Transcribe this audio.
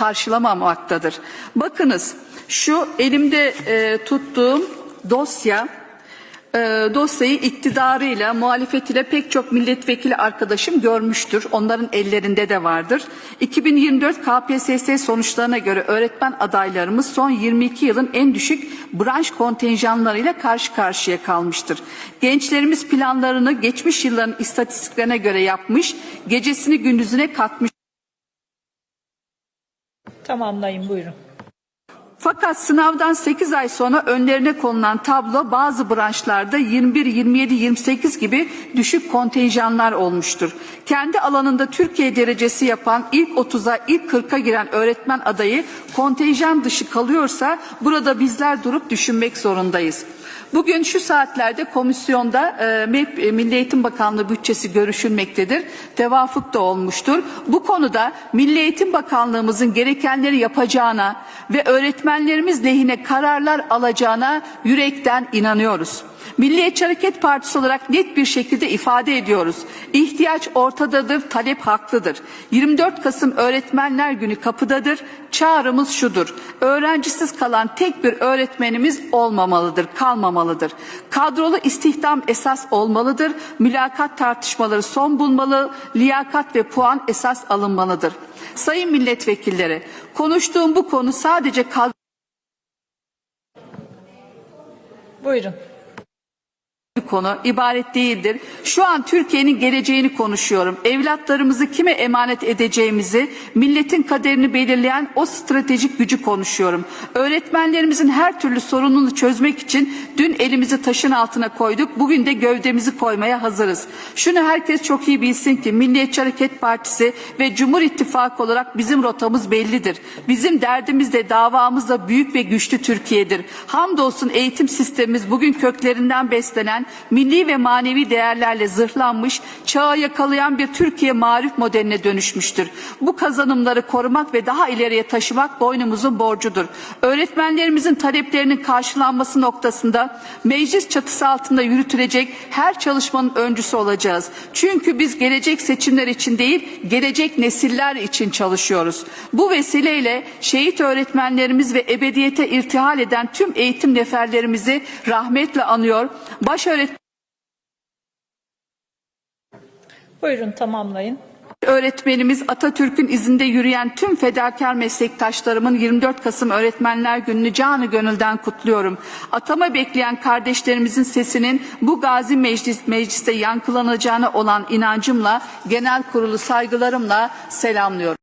karşılamamaktadır. Bakınız şu elimde e, tuttuğum dosya e, dosyayı iktidarıyla, muhalefetiyle pek çok milletvekili arkadaşım görmüştür. Onların ellerinde de vardır. 2024 KPSS sonuçlarına göre öğretmen adaylarımız son 22 yılın en düşük branş kontenjanlarıyla karşı karşıya kalmıştır. Gençlerimiz planlarını geçmiş yılların istatistiklerine göre yapmış, gecesini gündüzüne katmış. Tamamlayın buyurun. Fakat sınavdan 8 ay sonra önlerine konulan tablo bazı branşlarda 21, 27, 28 gibi düşük kontenjanlar olmuştur. Kendi alanında Türkiye derecesi yapan ilk 30'a ilk 40'a giren öğretmen adayı kontenjan dışı kalıyorsa burada bizler durup düşünmek zorundayız. Bugün şu saatlerde komisyonda e, MEP, e, Milli Eğitim Bakanlığı bütçesi görüşülmektedir. Tevafuk da olmuştur. Bu konuda Milli Eğitim Bakanlığımızın gerekenleri yapacağına ve öğretmenlerimiz lehine kararlar alacağına yürekten inanıyoruz. Milliyetçi Hareket Partisi olarak net bir şekilde ifade ediyoruz. İhtiyaç ortadadır, talep haklıdır. 24 Kasım Öğretmenler Günü kapıdadır. Çağrımız şudur. Öğrencisiz kalan tek bir öğretmenimiz olmamalıdır, kalmamalıdır. Kadrolu istihdam esas olmalıdır. Mülakat tartışmaları son bulmalı. Liyakat ve puan esas alınmalıdır. Sayın milletvekilleri, konuştuğum bu konu sadece kadro Buyurun. Konu ibaret değildir. Şu an Türkiye'nin geleceğini konuşuyorum. Evlatlarımızı kime emanet edeceğimizi, milletin kaderini belirleyen o stratejik gücü konuşuyorum. Öğretmenlerimizin her türlü sorununu çözmek için dün elimizi taşın altına koyduk. Bugün de gövdemizi koymaya hazırız. Şunu herkes çok iyi bilsin ki Milliyetçi Hareket Partisi ve Cumhur İttifakı olarak bizim rotamız bellidir. Bizim derdimiz de davamız da büyük ve güçlü Türkiye'dir. Hamdolsun eğitim sistemimiz bugün köklerinden beslenen milli ve manevi değerlerle zırhlanmış, çağı yakalayan bir Türkiye marif modeline dönüşmüştür. Bu kazanımları korumak ve daha ileriye taşımak boynumuzun borcudur. Öğretmenlerimizin taleplerinin karşılanması noktasında meclis çatısı altında yürütülecek her çalışmanın öncüsü olacağız. Çünkü biz gelecek seçimler için değil, gelecek nesiller için çalışıyoruz. Bu vesileyle şehit öğretmenlerimiz ve ebediyete irtihal eden tüm eğitim neferlerimizi rahmetle anıyor. Baş öğretmen Buyurun tamamlayın. Öğretmenimiz Atatürk'ün izinde yürüyen tüm fedakar meslektaşlarımın 24 Kasım Öğretmenler Günü'nü canı gönülden kutluyorum. Atama bekleyen kardeşlerimizin sesinin bu gazi meclis, mecliste yankılanacağına olan inancımla genel kurulu saygılarımla selamlıyorum.